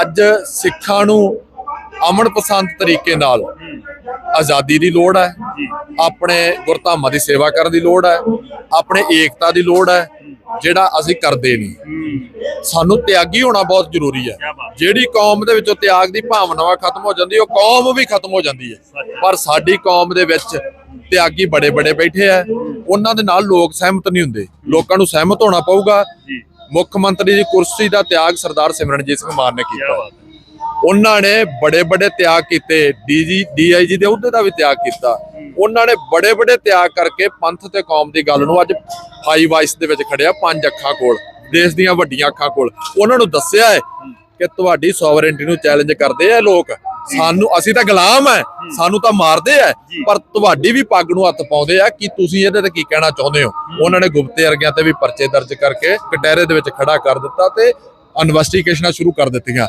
ਅੱਜ ਸਿੱਖਾਂ ਨੂੰ ਅਮਨ ਪਸੰਦ ਤਰੀਕੇ ਨਾਲ ਆਜ਼ਾਦੀ ਦੀ ਲੋੜ ਹੈ। ਆਪਣੇ ਗੁਰਧਾਮਾਂ ਦੀ ਸੇਵਾ ਕਰਨ ਦੀ ਲੋੜ ਹੈ। ਆਪਣੇ ਏਕਤਾ ਦੀ ਲੋੜ ਹੈ। ਜਿਹੜਾ ਅਸੀਂ ਕਰਦੇ ਨਹੀਂ। ਸਾਨੂੰ ਤਿਆਗੀ ਹੋਣਾ ਬਹੁਤ ਜ਼ਰੂਰੀ ਹੈ। ਜਿਹੜੀ ਕੌਮ ਦੇ ਵਿੱਚੋਂ ਤਿਆਗ ਦੀ ਭਾਵਨਾਵਾ ਖਤਮ ਹੋ ਜਾਂਦੀ ਉਹ ਕੌਮ ਵੀ ਖਤਮ ਹੋ ਜਾਂਦੀ ਹੈ। ਪਰ ਸਾਡੀ ਕੌਮ ਦੇ ਵਿੱਚ ਤਿਆਗੀ ਬੜੇ ਬੜੇ ਬੈਠੇ ਆ ਉਹਨਾਂ ਦੇ ਨਾਲ ਲੋਕ ਸਹਿਮਤ ਨਹੀਂ ਹੁੰਦੇ। ਲੋਕਾਂ ਨੂੰ ਸਹਿਮਤ ਹੋਣਾ ਪਊਗਾ। ਮੁੱਖ ਮੰਤਰੀ ਦੀ ਕੁਰਸੀ ਦਾ ਤਿਆਗ ਸਰਦਾਰ ਸਿਮਰਨਜੀਤ ਸਿੰਘ ਮਾਨ ਨੇ ਕੀਤਾ। ਉਹਨਾਂ ਨੇ ਬੜੇ ਬੜੇ ਤਿਆਗ ਕੀਤੇ ਡੀਜੀ ਡੀਆਈਜੀ ਦੇ ਅਹੁਦੇ ਦਾ ਵੀ ਤਿਆਗ ਕੀਤਾ। ਉਹਨਾਂ ਨੇ ਬੜੇ ਬੜੇ ਤਿਆਗ ਕਰਕੇ ਪੰਥ ਤੇ ਕੌਮ ਦੀ ਗੱਲ ਨੂੰ ਅੱਜ ਹਾਈ ਵਾਇਸ ਦੇ ਵਿੱਚ ਖੜਿਆ ਪੰਜ ਅੱਖਾਂ ਕੋਲ ਦੇਸ਼ ਦੀਆਂ ਵੱਡੀਆਂ ਅੱਖਾਂ ਕੋਲ। ਉਹਨਾਂ ਨੂੰ ਦੱਸਿਆ ਹੈ ਕਿ ਤੁਹਾਡੀ ਸੋਵਰੇਨਟੀ ਨੂੰ ਚੈਲੰਜ ਕਰਦੇ ਆ ਲੋਕ। ਸਾਨੂੰ ਅਸੀਂ ਤਾਂ ਗੁਲਾਮ ਹੈ। ਸਾਨੂੰ ਤਾਂ ਮਾਰਦੇ ਆ ਪਰ ਤੁਹਾਡੀ ਵੀ ਪੱਗ ਨੂੰ ਹੱਥ ਪਾਉਂਦੇ ਆ ਕਿ ਤੁਸੀਂ ਇਹਦੇ ਤੇ ਕੀ ਕਹਿਣਾ ਚਾਹੁੰਦੇ ਹੋ? ਉਹਨਾਂ ਨੇ ਗੁਪਤੇ ਅਰਗਿਆਂ ਤੇ ਵੀ ਪਰਚੇ ਦਰਜ ਕਰਕੇ ਕਟਹਿਰੇ ਦੇ ਵਿੱਚ ਖੜਾ ਕਰ ਦਿੱਤਾ ਤੇ ਇਨਵੈਸਟੀਗੇਸ਼ਨਾਂ ਸ਼ੁਰੂ ਕਰ ਦਿੱਤੀਆਂ।